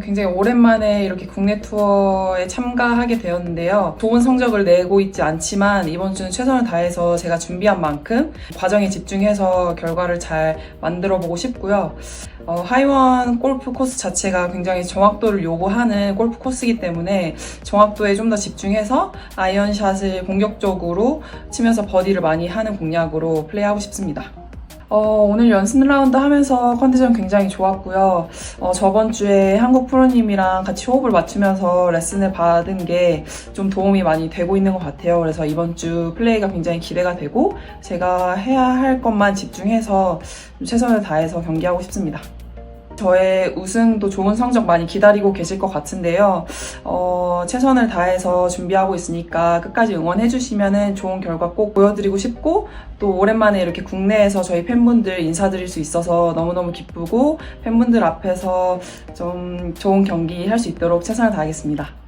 굉장히 오랜만에 이렇게 국내 투어에 참가하게 되었는데요. 좋은 성적을 내고 있지 않지만 이번 주는 최선을 다해서 제가 준비한 만큼 과정에 집중해서 결과를 잘 만들어 보고 싶고요. 어, 하이원 골프 코스 자체가 굉장히 정확도를 요구하는 골프 코스이기 때문에 정확도에 좀 더 집중해서 아이언샷을 공격적으로 치면서 버디를 많이 하는 공략으로 플레이하고 싶습니다. 어, 오늘 연습 라운드 하면서 컨디션 굉장히 좋았고요. 어, 저번 주에 한국 프로님이랑 같이 호흡을 맞추면서 레슨을 받은 게 좀 도움이 많이 되고 있는 것 같아요. 그래서 이번 주 플레이가 굉장히 기대가 되고 제가 해야 할 것만 집중해서 좀 최선을 다해서 경기하고 싶습니다. 저의 우승도 좋은 성적 많이 기다리고 계실 것 같은데요. 어, 최선을 다해서 준비하고 있으니까 끝까지 응원해 주시면 좋은 결과 꼭 보여드리고 싶고 또 오랜만에 이렇게 국내에서 저희 팬분들 인사드릴 수 있어서 너무너무 기쁘고 팬분들 앞에서 좀 좋은 경기 할 수 있도록 최선을 다하겠습니다.